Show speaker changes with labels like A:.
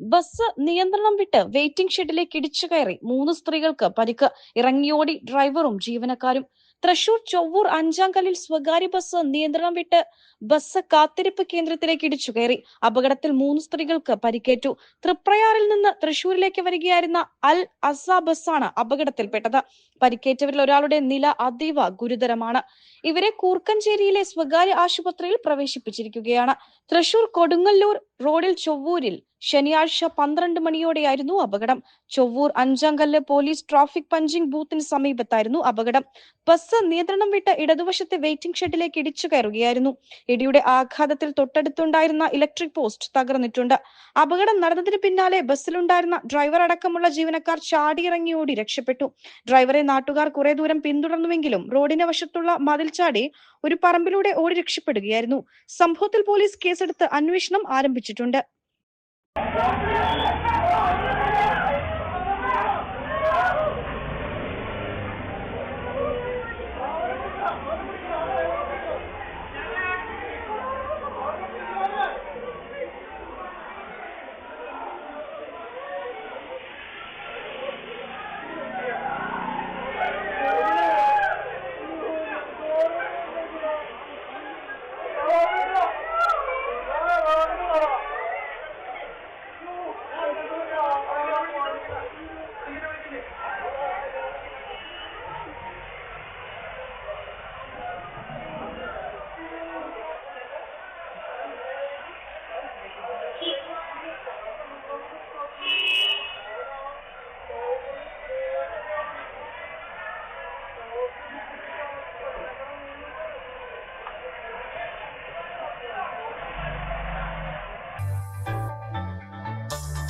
A: Bus നിയന്ത്രണം വിട്ട് waiting ഷെഡിലേക്ക് ഇടിച്ചു കയറി. മൂന്ന് സ്ത്രീകൾക്ക് പരിക്ക്. ഇറങ്ങിയോടി ഡ്രൈവറും ജീവനക്കാരും. തൃശൂർ ചൊവ്വൂർ അഞ്ചാം കല്ലിൽ സ്വകാര്യ ബസ് നിയന്ത്രണം വിട്ട് ബസ് കാത്തിരിപ്പ് കേന്ദ്രത്തിലേക്ക് ഇടിച്ചു കയറി. അപകടത്തിൽ മൂന്ന് സ്ത്രീകൾക്ക് പരിക്കേറ്റു. തൃപ്രയാറിൽ നിന്ന് തൃശൂരിലേക്ക് വരികയായിരുന്ന അൽ അസ ബസ്സാണ് അപകടത്തിൽപ്പെട്ടത്. പരിക്കേറ്റവരിൽ ഒരാളുടെ നില അതീവ ഗുരുതരമാണ്. ഇവരെ കൂർക്കഞ്ചേരിയിലെ സ്വകാര്യ ആശുപത്രിയിൽ പ്രവേശിപ്പിച്ചിരിക്കുകയാണ്. തൃശൂർ കൊടുങ്ങല്ലൂർ റോഡിൽ ചൊവ്വൂരിൽ ശനിയാഴ്ച പന്ത്രണ്ട് മണിയോടെയായിരുന്നു അപകടം. Chovvur Anchankallu police traffic punching ബൂത്തിന് സമീപത്തായിരുന്നു അപകടം. ബസ് നിയന്ത്രണം വിട്ട് ഇടതുവശത്തെ വെയിറ്റിംഗ് ഷെഡിലേക്ക് ഇടിച്ചു കയറുകയായിരുന്നു. ഇടിയുടെ ആഘാതത്തിൽ തൊട്ടടുത്തുണ്ടായിരുന്ന ഇലക്ട്രിക് പോസ്റ്റ് തകർന്നിട്ടുണ്ട്. അപകടം നടന്നതിന് പിന്നാലെ ബസ്സിലുണ്ടായിരുന്ന ഡ്രൈവർ അടക്കമുള്ള ജീവനക്കാർ ചാടിയിറങ്ങി ഓടി രക്ഷപ്പെട്ടു. ഡ്രൈവറെ നാട്ടുകാർ കുറെ ദൂരം പിന്തുടർന്നുവെങ്കിലും റോഡിന് വശത്തുള്ള മതിൽ ചാടി ഒരു പറമ്പിലൂടെ ഓടി രക്ഷപ്പെടുകയായിരുന്നു. സംഭവത്തിൽ പോലീസ് കേസെടുത്ത് അന്വേഷണം ആരംഭിച്ചിട്ടുണ്ട്. Thank you.